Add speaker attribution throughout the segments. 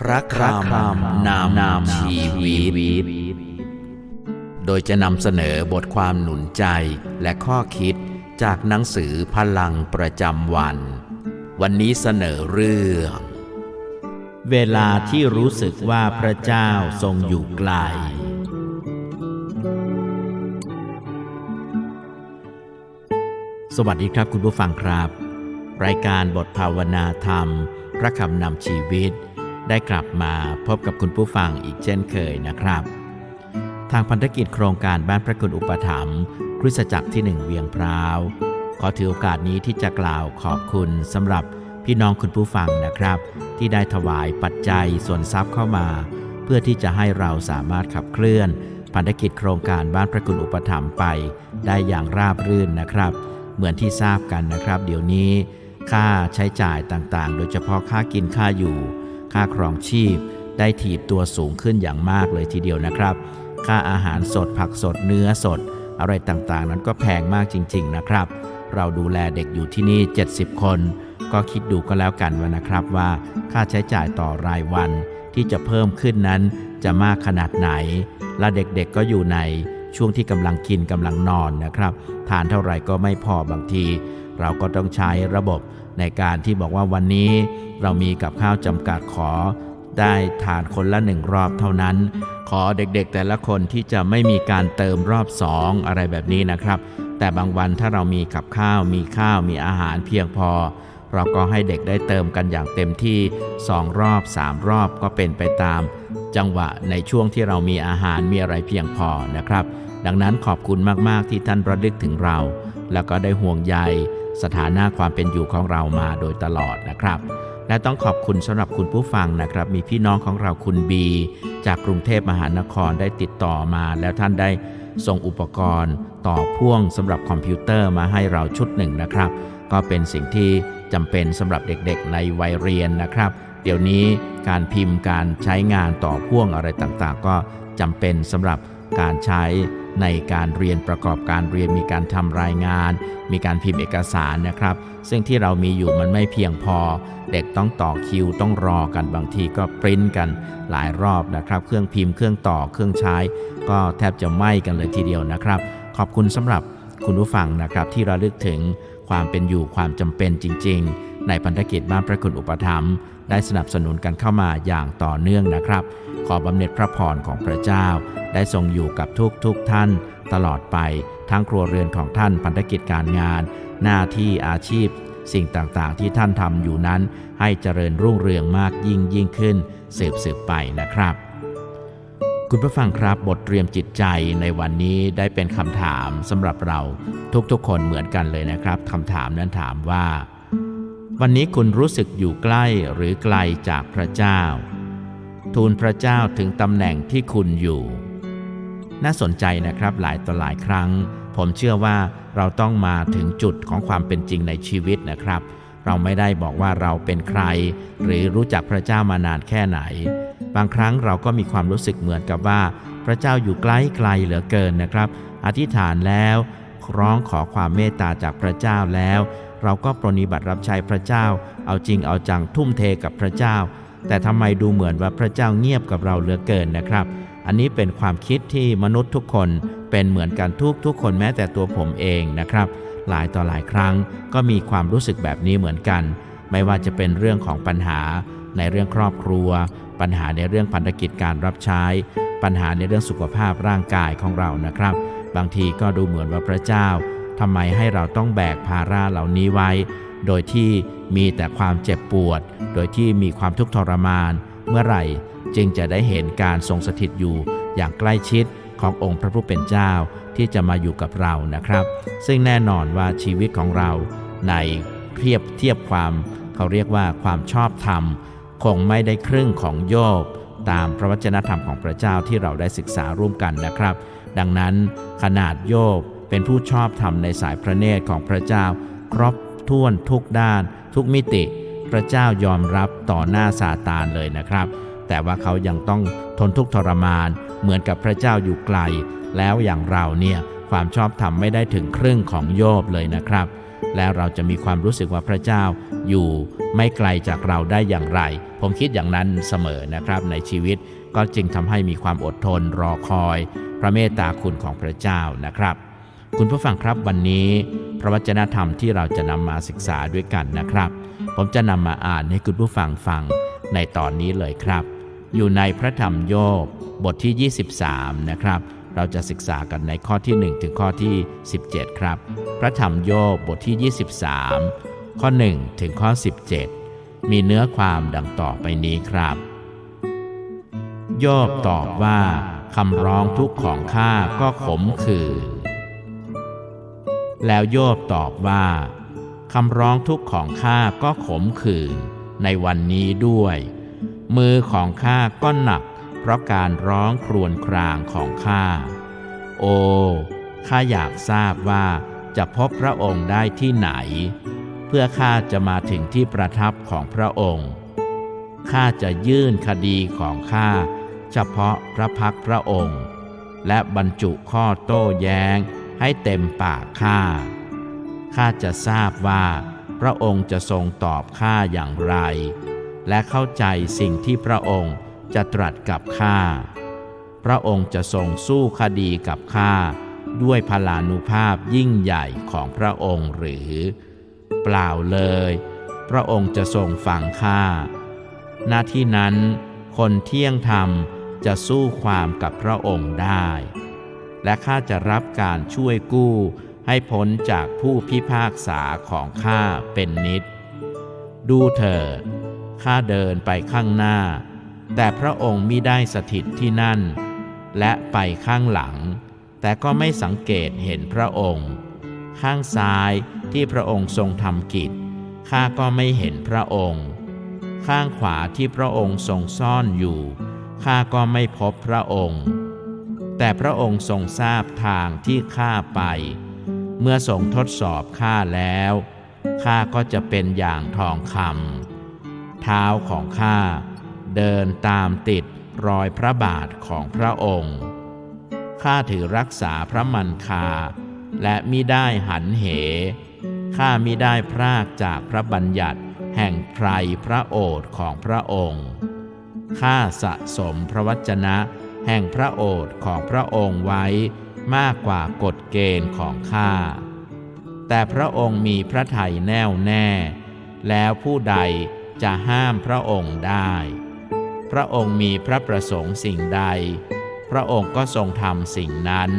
Speaker 1: พระคำนามนามชีวิต โดยจะนำเสนอบทความหนุนใจและข้อคิดจากหนังสือพลังประจำวัน วันนี้เสนอเรื่อง
Speaker 2: เวลาที่รู้สึกว่าพระเจ้าทรงอยู่ไกล สวัสดีครับคุณผู้ฟังครับ รายการบทภาวนาธรรม พระคำนำชีวิต ได้กลับมาพบกับคุณผู้ฟังอีกเช่นเคยนะครับ ทางพันธกิจโครงการบ้านพระคุณอุปถัมภ์คริสตจักรที่หนึ่งเวียงพร้าวขอถือโอกาสนี้ที่จะกล่าวขอบคุณสำหรับพี่น้องคุณผู้ฟังนะครับ ที่ได้ถวายปัจจัยส่วนทรัพย์เข้ามา เพื่อที่จะให้เราสามารถขับเคลื่อนพันธกิจโครงการบ้านพระคุณอุปถัมภ์ไป ได้อย่างราบรื่นนะครับ เหมือนที่ทราบกันนะครับ เดี๋ยวนี้ค่าใช้จ่ายต่างๆ โดยเฉพาะค่ากินค่าอยู่ ค่าครองชีพ ได้ถีบตัวสูงขึ้นอย่างมากเลยทีเดียวนะครับ ค่าอาหารสดผักสดเนื้อสด อะไรต่างๆ นั้นก็แพงมากจริง ๆ นะครับ เราดูแลเด็กอยู่ที่นี่ 70 คน ก็คิดดูก็แล้วกันว่านะครับว่า ค่าใช้จ่ายต่อรายวันที่จะเพิ่มขึ้นนั้นจะมากขนาดไหน และเด็กๆก็อยู่ในช่วงที่กำลังกินกำลังนอนนะครับ ทานเท่าไหร่ก็ไม่พอบางที เราก็ต้องใช้ระบบในการที่บอกว่าวันนี้เรามีกับข้าวจำกัดขอ ได้ทานคนละหนึ่งรอบเท่านั้น ขอเด็กๆแต่ละคนที่จะไม่มีการเติมรอบสองอะไรแบบนี้นะครับ แต่บางวันถ้าเรามีกับข้าวมีข้าวมีอาหารเพียงพอ เราก็ให้เด็กได้เติมกันอย่างเต็มที่2รอบ3รอบก็เป็นไปตาม จังหวะในช่วงที่เรามีอาหารมีอะไรเพียงพอนะครับ ดังนั้นขอบคุณมากๆที่ท่านระลึกถึงเรา แล้วก็ได้ห่วงใย สถานะความเป็นอยู่ของเรามาโดยตลอดนะครับ และต้องขอบคุณสำหรับคุณผู้ฟังนะครับ มีพี่น้องของเราคุณบี จากกรุงเทพมหานครได้ติดต่อมา แล้วท่านได้ส่งอุปกรณ์ ต่อพ่วงสำหรับคอมพิวเตอร์มาให้เราชุดหนึ่งนะครับ ก็เป็นสิ่งที่จำเป็นสำหรับเด็กๆ ในวัยเรียนนะครับ เดี๋ยวนี้การพิมพ์การใช้งานต่อพ่วงอะไรต่างๆ ก็จำเป็นสำหรับการใช้ ในการเรียนประกอบการเรียนมีการทำรายงาน มีการพิมพ์เอกสารนะครับ ซึ่งที่เรามีอยู่มันไม่เพียงพอ เด็กต้องต่อคิวต้องรอกันบางทีก็ปริ้นกันหลายรอบนะครับ เครื่องพิมพ์เครื่องต่อเครื่องใช้ ก็แทบจะไหม้กันเลยทีเดียวนะครับ ขอบคุณสำหรับคุณผู้ฟังนะครับที่ระลึกถึงความเป็นอยู่ความจำเป็นจริง ๆ ในพันธกิจบ้านพระคุณอุปถัมภ์ ได้สนับสนุนกันเข้ามาอย่างต่อเนื่องนะครับ ขอบำเหน็จพระพรของพระเจ้า ได้ทรงอยู่กับทุกทุกท่าน ตลอดไปทั้งครัวเรือนของท่านพันธกิจการงาน หน้าที่อาชีพ สิ่งต่างๆ ที่ท่านทำอยู่นั้น ให้เจริญรุ่งเรืองมากยิ่งยิ่งขึ้น สืบสืบไปนะครับ คุณผู้ฟังครับบทเตรียมจิตใจในวันนี้ได้เป็นคำถามสำหรับเราทุกๆ คนเหมือนกันเลยนะครับคำถามนั้นถามว่า วันนี้คุณรู้สึกอยู่ใกล้หรือไกลจากพระเจ้า ทูลพระเจ้าถึงตำแหน่งที่คุณอยู่ น่าสนใจนะครับหลายต่อหลายครั้ง ผมเชื่อว่าเราต้องมาถึงจุดของความเป็นจริงในชีวิตนะครับ เราไม่ได้บอกว่าเราเป็นใคร หรือรู้จักพระเจ้ามานานแค่ไหน บางครั้งเราก็มีความรู้สึกเหมือนกับว่า พระเจ้าอยู่ใกล้ไกลเหลือเกินนะครับ อธิษฐานแล้วร้องขอความเมตตาจากพระเจ้าแล้ว เราก็ปรนิบัติรับใช้พระเจ้า เอาจริงเอาจังทุ่มเทกับพระเจ้า แต่ทำไมดูเหมือนว่าพระเจ้าเงียบกับเราเหลือเกินนะครับ อันนี้เป็นความคิดที่มนุษย์ทุกคนเป็นเหมือนกันทุกทุกคนแม้แต่ตัวผมเองนะครับ หลายต่อหลายครั้งก็มีความรู้สึกแบบนี้เหมือนกัน ไม่ว่าจะเป็นเรื่องของปัญหา ในเรื่องครอบครัว ปัญหาในเรื่องพันธกิจการรับใช้ ปัญหาในเรื่องสุขภาพร่างกายของเรานะครับ บางทีก็ดูเหมือนว่าพระเจ้า ทำไมให้เราต้องแบกภาระเหล่านี้ไว้ โดยที่มีแต่ความเจ็บปวด โดยที่มีความทุกข์ทรมาน เมื่อไหร่จึงจะได้เห็นการทรงสถิตอยู่อย่างใกล้ชิดขององค์พระผู้เป็นเจ้าที่จะมาอยู่กับเรานะครับ ซึ่งแน่นอนว่าชีวิตของเราในเทียบเทียบความ เขาเรียกว่าความชอบธรรม คงไม่ได้ครึ่งของโยบตามพระวจนะธรรมของพระเจ้าที่เราได้ศึกษาร่วมกันนะครับ ดังนั้นขนาดโยบ เป็นผู้ชอบธรรมในสายพระเนตรของพระเจ้า ครอบถ้วนทุกด้าน ทุกมิติ พระเจ้ายอมรับต่อหน้าซาตานเลยนะครับ แต่ว่าเขายังต้องทนทุกทรมาน เหมือนกับพระเจ้าอยู่ไกล แล้วอย่างเราเนี่ยความชอบธรรมไม่ได้ถึงครึ่งของโยบเลยนะครับ แล้วเราจะมีความรู้สึกว่าพระเจ้าอยู่ไม่ไกลจากเราได้อย่างไร ผมคิดอย่างนั้นเสมอนะครับในชีวิตก็จึงทำให้มีความอดทนรอคอย พระเมตตาคุณของพระเจ้านะครับ คุณผู้ฟังครับวันนี้พระวจนะธรรมที่เราจะนำมาศึกษาด้วยกันนะครับ ผมจะนำมาอ่านให้คุณผู้ฟังฟังในตอนนี้เลยครับ อยู่ในพระธรรมโยบบทที่ 23 นะครับ เราจะศึกษากันในข้อที่ 1 ถึงข้อที่ 17 ครับ พระธรรมโยบบทที่ 23 ข้อ 1 ถึงข้อ 17 มีเนื้อความดังต่อไปนี้ครับ โยบตอบว่าคำร้องทุกข์ของข้าก็ขมขื่น แล้วโยบตอบว่าคำร้องทุกข์ของข้าก็ขมขื่นในวันนี้ด้วย มือของข้าก็หนัก เพราะการร้องครวญครางของข้า โอ้ข้าอยากทราบว่าจะพบพระองค์ได้ที่ไหน เพื่อข้าจะมาถึงที่ประทับของพระองค์ข้าจะยื่นคดีของข้าเฉพาะพระพักพระองค์ และบรรจุข้อโต้แย้ง ให้เต็มปากข้า ข้าจะทราบว่าพระองค์จะทรงตอบข้าอย่างไร และเข้าใจสิ่งที่พระองค์จะตรัสกับข้า พระองค์จะทรงสู้คดีกับข้าด้วยพลานุภาพยิ่งใหญ่ของพระองค์หรือ เปล่าเลย พระองค์จะทรงฟังข้าหน้าที่นั้นคนเที่ยงธรรมจะสู้ความกับพระองค์ได้ และข้าจะรับการช่วยกู้ ให้พ้นจากผู้พิพากษาของข้าเป็นนิด ดูเถิดข้าเดินไปข้างหน้า แต่พระองค์มิได้สถิตที่นั่น และไปข้างหลัง แต่ก็ไม่สังเกตเห็นพระองค์ ข้างซ้ายที่พระองค์ทรงทำกิจข้าก็ไม่เห็นพระองค์ ข้างขวาที่พระองค์ทรงซ่อนอยู่ข้าก็ไม่พบพระองค์ แต่พระองค์ทรงทราบทางที่ข้าไป เมื่อทรงทดสอบข้าแล้วข้าก็จะเป็นอย่างทองคำเท้าของข้าเดินตามติดรอยพระบาทของพระองค์ข้าถือรักษาพระมันคา และมิได้หันเหข้ามิได้พรากจากพระบัญญัติแห่งไพรพระโอษของพระองค์ข้าสะสมพระวจนะ แห่งพระโอษฐ์ของพระองค์ไว้มากกว่ากฎเกณฑ์ของข้า แต่พระองค์มีพระทัยแน่วแน่ แล้วผู้ใดจะห้ามพระองค์ได้ พระองค์มีพระประสงค์สิ่งใด พระองค์ก็ทรงทำสิ่งนั้น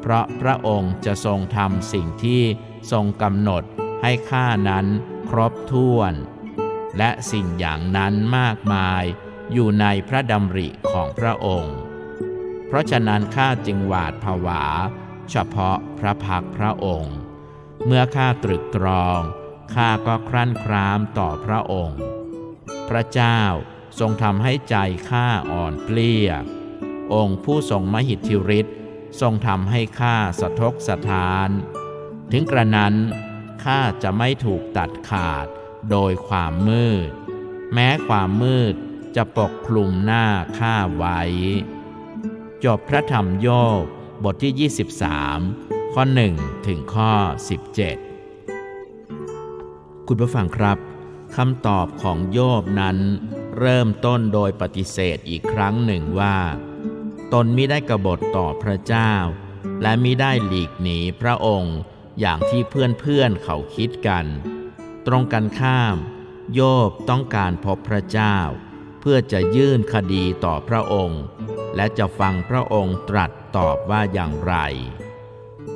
Speaker 2: เพราะพระองค์จะทรงทำสิ่งที่ทรงกำหนดให้ข้านั้นครบถ้วน และสิ่งอย่างนั้นมากมาย อยู่ในพระดำริของพระองค์ เพราะฉะนั้นข้าจึงหวาดผวา เฉพาะพระพักพระองค์ เมื่อข้าตรึกตรองข้าก็ครั่นครามต่อพระองค์ พระเจ้าทรงทำให้ใจข้าอ่อนเปลี้ย องค์ผู้ทรงมหิทธิฤทธิ์ทรงทำให้ข้าสะทกสะทาน ถึงกระนั้นข้าจะไม่ถูกตัดขาดโดยความมืด แม้ความมืด จะปกคลุมหน้าข้าไว้ จบพระธรรมโยบบทที่ 23 ข้อ 1 ถึงข้อ 17 คุณผู้ฟังครับคำตอบของโยบนั้นเริ่มต้นโดยปฏิเสธอีกครั้งหนึ่งว่า ตนมิได้กบฏต่อพระเจ้า และมิได้หลีกหนีพระองค์อย่างที่เพื่อนๆเเขาคิดกัน ตรงกันข้าม โยบต้องการพบพระเจ้า พื่อจะยื่นคดีต่อพระองค์ และจะฟังพระองค์ตรัสตอบว่าอย่างไร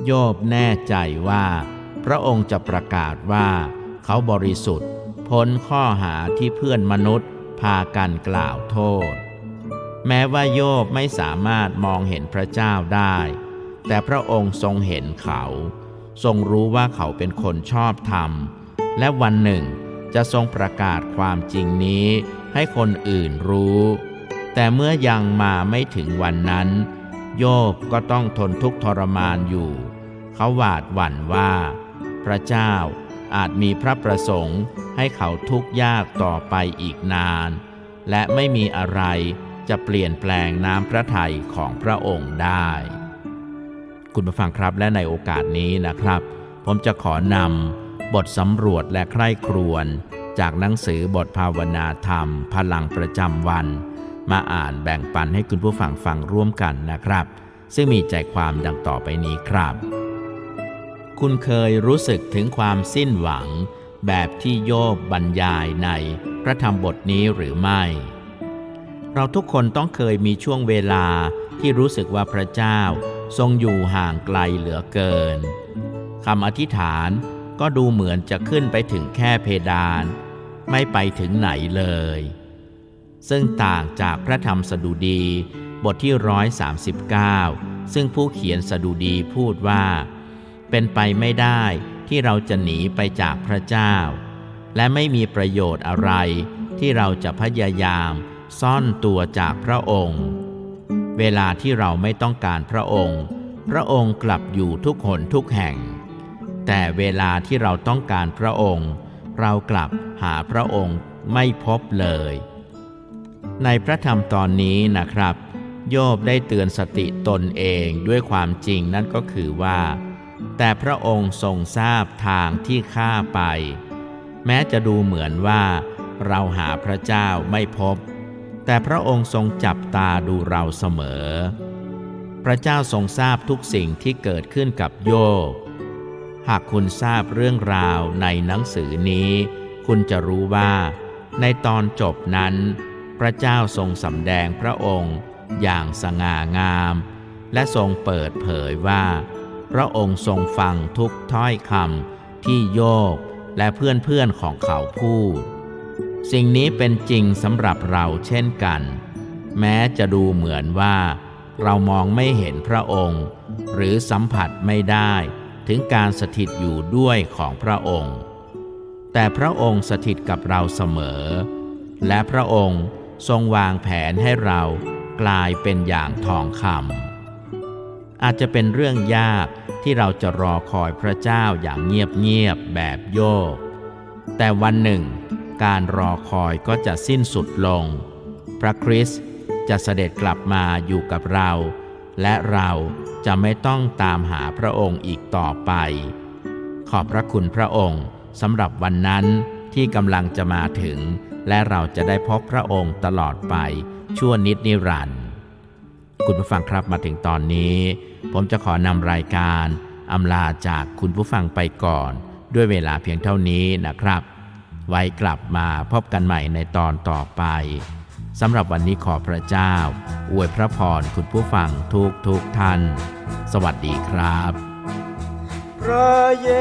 Speaker 2: โยบแน่ใจว่า พระองค์จะประกาศว่า เขาบริสุทธิ์ พ้นข้อหาที่เพื่อนมนุษย์พากันกล่าวโทษ แม้ว่าโยบไม่สามารถมองเห็นพระเจ้าได้ แต่พระองค์ทรงเห็นเขา ทรงรู้ว่าเขาเป็นคนชอบธรรม และวันหนึ่งจะทรงประกาศความจริงนี้ ให้คนอื่นรู้ แต่เมื่อยังมาไม่ถึงวันนั้น โยบก็ต้องทนทุกข์ทรมานอยู่ เขาหวาดหวั่นว่า พระเจ้าอาจมีพระประสงค์ให้เขาทุกข์ยากต่อไปอีกนาน และไม่มีอะไรจะเปลี่ยนแปลงน้ำพระทัยของพระองค์ได้ คุณผู้ฟังครับและในโอกาสนี้นะครับ ผมจะขอนำบทสำรวจและใคร่ครวญ จากหนังสือบทภาวนาธรรม พลังประจำวัน มาอ่านแบ่งปันให้คุณผู้ฟังฟังร่วมกันนะครับ ซึ่งมีใจความดังต่อไปนี้ครับ คุณเคยรู้สึกถึงความสิ้นหวัง แบบที่โยบบรรยายในพระธรรมบทนี้หรือไม่ เราทุกคนต้องเคยมีช่วงเวลาที่รู้สึกว่าพระเจ้าทรงอยู่ห่างไกลเหลือเกินคำอธิษฐานก็ดูเหมือนจะขึ้นไปถึงแค่เพดาน ไม่ไปถึงไหนเลย ซึ่งต่างจากพระธรรมสดุดีบทที่ร้อยสาซึ่งผู้เขียนสดุดีพูดว่า เป็นไปไม่ได้ที่เราจะหนีไปจากพระเจ้า และไม่มีประโยชน์อะไรที่เราจะพยายามซ่อนตัวจากพระองค์ เวลาที่เราไม่ต้องการพระองค์ พระองค์กลับอยู่ทุกหนทุกแห่ง แต่เวลาที่เราต้องการพระองค์ เรากลับหาพระองค์ไม่พบเลย ในพระธรรมตอนนี้นะครับ โยบได้เตือนสติตนเองด้วยความจริงนั่นก็คือว่า แต่พระองค์ทรงทราบทางที่ข้าไป แม้จะดูเหมือนว่า เราหาพระเจ้าไม่พบ แต่พระองค์ทรงจับตาดูเราเสมอ พระเจ้าทรงทราบทุกสิ่งที่เกิดขึ้นกับโยบ หากคุณทราบเรื่องราวในหนังสือนี้ คุณจะรู้ว่า ในตอนจบนั้น พระเจ้าทรงสำแดงพระองค์อย่างสง่างาม และทรงเปิดเผยว่า พระองค์ทรงฟังทุกถ้อยคำที่โยบและเพื่อนๆของเขาพูด สิ่งนี้เป็นจริงสำหรับเราเช่นกัน แม้จะดูเหมือนว่า เรามองไม่เห็นพระองค์ หรือสัมผัสไม่ได้ ถึงการสถิตอยู่ด้วยของพระองค์ แต่พระองค์สถิตกับเราเสมอ และพระองค์ทรงวางแผนให้เรากลายเป็นอย่างทองคำอาจจะเป็นเรื่องยากที่เราจะรอคอยพระเจ้าอย่างเงียบๆแบบโยก แต่วันหนึ่ง การรอคอยก็จะสิ้นสุดลง พระคริสต์จะเสด็จกลับมาอยู่กับเรา และเราจะไม่ต้องตามหาพระองค์อีกต่อไป ขอบพระคุณพระองค์สำหรับวันนั้นที่กำลังจะมาถึง และเราจะได้พบพระองค์ตลอดไป ชั่วนิดนิรันดร์คุณผู้ฟังครับมาถึงตอนนี้ ผมจะขอนำรายการอำลาจากคุณผู้ฟังไปก่อน ด้วยเวลาเพียงเท่านี้นะครับ ไว้กลับมาพบกันใหม่ในตอนต่อไป สำหรับวันนี้ขอพระเจ้า อวยพระพรคุณผู้ฟังทุกทุกท่าน สวัสดีครับ
Speaker 3: พระเย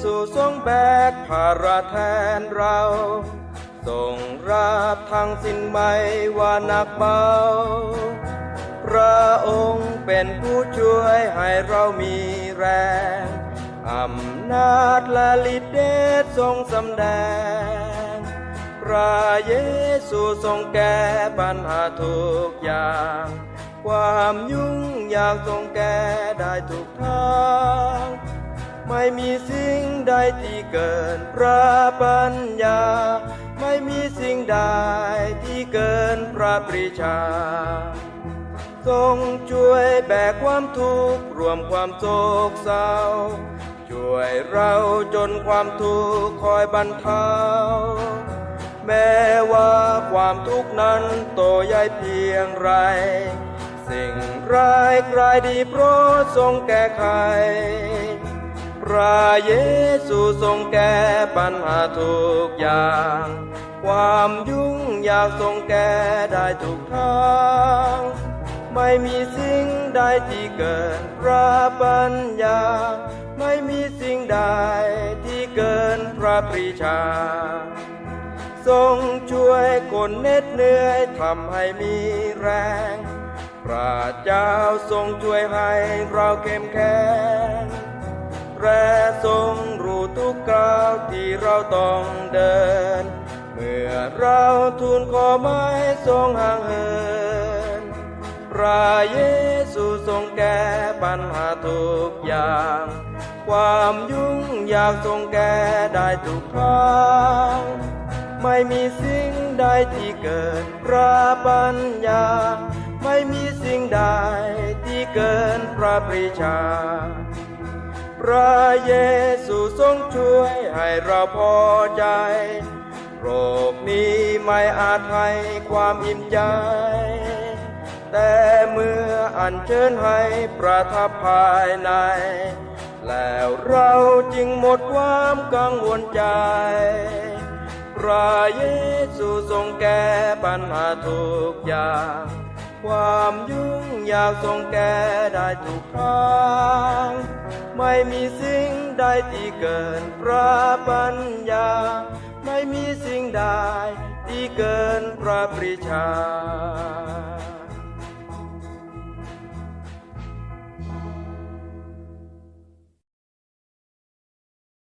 Speaker 3: ซูทรงแบกภาระแทนเราทรงรับทั้งสิ้นไม่ว่าหนักเบา พระองค์เป็นผู้ช่วยให้เรามีแรง อำนาจและฤทธิ์เดชทรงสำแดง พระเยซูทรงแก้ปัญหาทุกอย่าง ความยุ่งยากทรงแก้ได้ทุกทาง ไม่มีสิ่งใดที่เกินพระปัญญา ไม่มีสิ่งใดที่เกินพระปรีชา ทรงช่วยแบกความทุกข์รวมความโศกเศร้าช่วยเราจนความทุกข์คอยบรรเทา แม้ว่าความทุกข์นั้นโตใหญ่เพียงไร สิ่งร้ายกลายดีเพราะทรงแก้ไข พระเยซูทรงแก้ปัญหาทุกอย่าง ความยุ่งยากทรงแก้ได้ทุกทางไม่มีสิ่งใดที่เกินพระปัญญา ไม่มีสิ่งใดที่เกินพระปรีชา ทรงช่วยคนเหน็ดเหนื่อยทำให้มีแรง พระเจ้าทรงช่วยให้เราเข้มแข็งและทรงรู้ทุกก้าวที่เราต้องเดิน เมื่อเราทูลขอไม่ทรงห่างเหินพระเยซูทรงแก้ปัญหาทุกอย่าง ความยุ่งยากทรงแก้ได้ทุกครั้ง ไม่มีสิ่งใดที่เกินพระปัญญา ไม่มีสิ่งใดที่เกินพระปรีชา พระเยซูทรงช่วยให้เราพอใจโรคนี้ไม่อาจให้ความอิ่มใจ แต่เมื่ออัญเชิญให้ประทับภายใน แล้วเราจึงหมดความกังวลใจ พระเยซูทรงแก้ปัญหาทุกอย่าง ความยุ่งยากทรงแก้ได้ทุกครั้ง ไม่มีสิ่งใดที่เกินพระปัญญา ไม่มีสิ่งใดที่เกินพระปริชา